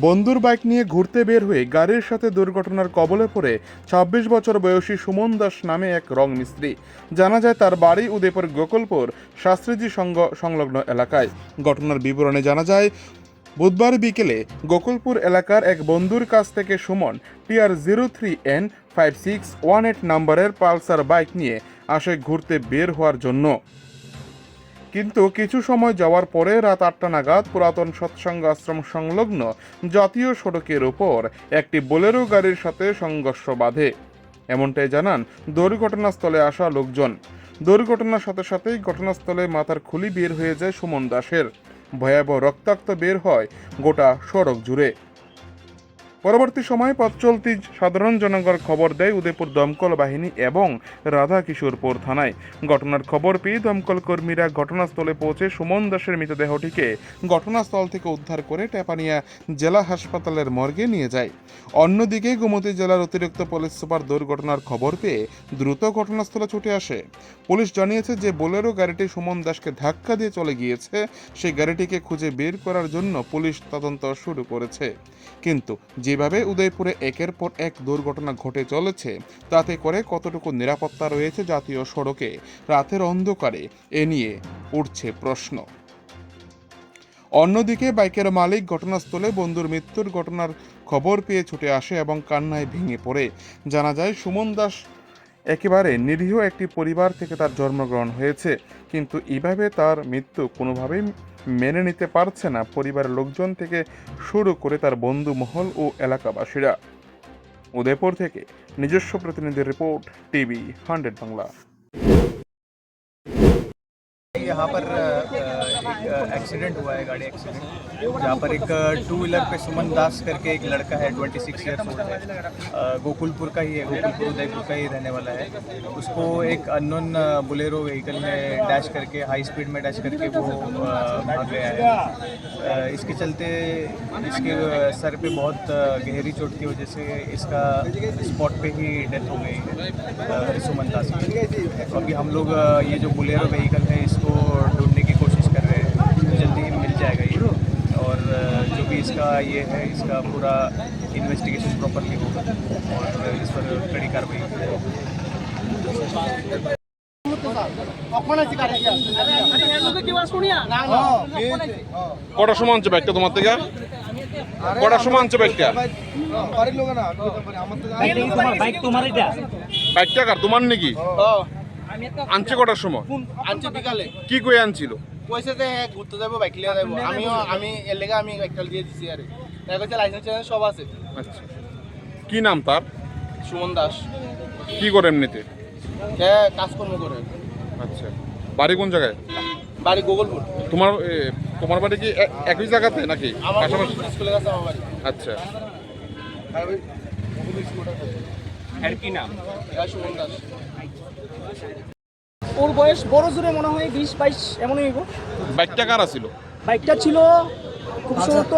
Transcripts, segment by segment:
বন্ধুর বাইক নিয়ে ঘুরতে বের হয়ে গাড়ির সাথে দুর্ঘটনার কবলে পড়ে ছাব্বিশ বছর বয়সী সুমন দাস নামে এক রং মিস্ত্রি। জানা যায় তার বাড়ি উদয়পুর গোকুলপুর, শাস্ত্রীজি সংঘ সংলগ্ন এলাকায়। ঘটনার বিবরণে জানা যায়, বুধবার বিকেলে গোকুলপুর এলাকার এক বন্ধুর কাছ থেকে Suman TR zero three N five six one eight নম্বরের পালসার বাইক নিয়ে আসে ঘুরতে বের হওয়ার জন্য। কিন্তু কিছু সময় যাওয়ার পরে রাত আটটা নাগাদ পুরাতন সৎসঙ্গ আশ্রম সংলগ্ন জাতীয় সড়কের ওপর একটি বোলেরো গাড়ির সাথে সংঘর্ষ বাধে। এমনটাই জানান দুর্ঘটনাস্থলে আসা লোকজন। দুর্ঘটনার সাথে সাথেই ঘটনাস্থলে মাথার খুলি বের হয়ে যায় সুমন দাসের। ভয়াবহ রক্তাক্ত বের হয় গোটা সড়ক জুড়ে। পরবর্তী সময়ে পথ চলতি সাধারণ জনগণ খবর দেয় উদয়পুর দমকল বাহিনী এবং রাধা কিশোরপুর থানায়। ঘটনার খবর পেয়ে দমকল কর্মীরা ঘটনাস্থলে পৌঁছে সুমন দাসের মৃতদেহটিকে ঘটনাস্থল থেকে উদ্ধার করে টেপানিয়া জেলা হাসপাতালের মর্গে নিয়ে যায়। অন্যদিকে গোমতী জেলার অতিরিক্ত পুলিশ সুপার দুর্ঘটনার খবর পেয়ে দ্রুত ঘটনাস্থলে ছুটে আসে। পুলিশ জানিয়েছে যে বোলেরো গাড়িটি সুমন দাসকে ধাক্কা দিয়ে চলে গিয়েছে। সেই গাড়িটিকে খুঁজে বের করার জন্য পুলিশ তদন্ত শুরু করেছে। কিন্তু যেভাবে উদয়পুরে একের পর এক দুর্ঘটনা ঘটে চলেছে, তাতে করে কতটুকু নিরাপত্তা রয়েছে জাতীয় সড়কে, রাতের অন্ধকারে এ নিয়ে উঠছে প্রশ্ন। অন্যদিকে বাইকের মালিক ঘটনাস্থলে বন্ধুর মৃত্যুর ঘটনার খবর পেয়ে ছুটে আসে এবং কান্নায় ভেঙে পড়ে। জানা যায়, সুমন দাস একেবারে নিরীহ একটি পরিবার থেকে তার জন্মগ্রহণ হয়েছে, কিন্তু এভাবে তার মৃত্যু কোনোভাবেই মেনে নিতে পারছে না পরিবারের লোকজন থেকে শুরু করে তার বন্ধু মহল ও এলাকাবাসীরা। উদয়পুর থেকে নিজস্ব প্রতিনিধির রিপোর্ট, টিভি হান্ড্রেড বাংলা। यहाँ पर एक एक्सीडेंट हुआ है, गाड़ी एक्सीडेंट जहाँ पर एक टू व्हीलर पे सुमन दास करके एक लड़का है 26 सिक्स ईयर्स ओल्ड है गोकुलपुर का ही है, गोकुलपुर, उदयपुर का ही रहने वाला है। उसको एक अननोन बुलेरो व्हीकल में डैश करके हाई स्पीड में डैश करके वो भाग गया है। इसके चलते इसके सर पे बहुत गहरी चोट की वजह से इसका स्पॉट पे ही डेथ हो गई है सुमन दास की। तो अभी हम लोग ये जो बुलेरो व्हीकल है, इसको इसका ये है इसका पूरा इन्वेस्टिगेशन प्रॉपरली होगा और इस पर कड़ी कार्रवाई की जाएगी কটার সময় আনছে বাইকটা তোমার থেকে কটার সময় আনছে বাইকটা বাড়ির লোক না আমার তো বাইকটা কি তোমার বাইক তোমার এটা বাইকটা কার তোমার নাকি আনছে কটার সময় আনছে বিকালে কি কই আনছিল কইছে যে হ্যাঁ ঘুরতে যাব বাইক লিয়ে যাব আমিও আমি এর লেগে আমি একটা দিয়ে দিছি আরে তাই কইছে লাইসেন্স টাইসেন্স সব আছে। আচ্ছা। কি নাম তার সুমন দাস। কি করে এমনিতে? সে কাজকর্ম করে আচ্ছা। বাড়ি কোন জায়গায়? বাড়ি গোগলপুর তোমার এ, তোমার বাড়ি কি এ- একই জায়গাতে নাকি? আমার পাশাপাশি? স্কুলের কাছে আমার বাড়ি। আচ্ছা। আর কি নাম? এটা সুমন দাস। ওর বয়স বড় জোরে মনে হয় বিশ বাইশ এমনই হইব। বাইকটা কার ছিল বাইকটা ছিল খুব সম্ভবত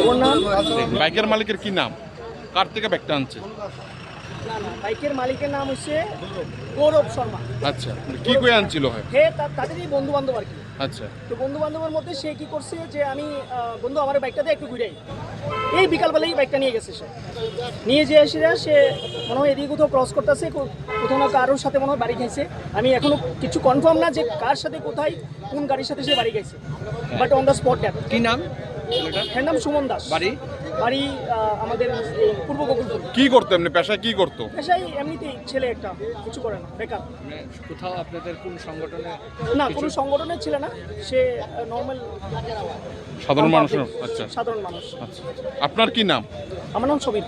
ওর নাম? বাইকের মালিকের কি নাম? কার থেকে বাইকটা আনছে? না না বাইকের মালিকের নাম হচ্ছে গৌরব শর্মা। আচ্ছা কি কই আনছিল হয়? হে তা- তাদেরই বন্ধু বান্ধব আর কি। আচ্ছা। তো বন্ধু বান্ধবের মধ্যে সে কি করছে যে আমি বন্ধু আমার বাইকটাতে একটু ঘুরাই এই বিকালবেলায় বাইকটা নিয়ে গেছে সে। নিয়ে যে এসে সে মনে হয় এদিকে কোথাও ক্রস করতেছে কোথাও না কারোর সাথে মনে হয় বাড়ি খাইছে আমি এখনও কিছু কনফার্ম না যে কার সাথে কোথায় কোন গাড়ির সাথে সে বাড়ি খাইছে বাট অন দ্য স্পট কি নাম? এর নাম সুমন দাস। বাড়ি? বাড়ি আমাদের পূর্ব গোকুলপুর। কি করতো এমনি? পেশায় কি করতো? পেশায় এমনিতেই ছেলে একটা কিছু করে না বেকার। মানে কোথাও আপনাদের কোন সংগঠনে না কোনো সংগঠনে ছিল না সে নর্মাল সাধারণ মানুষের আচ্ছা। সাধারণ মানুষ। আচ্ছা। আপনার কি নাম? আমার নাম সমীর।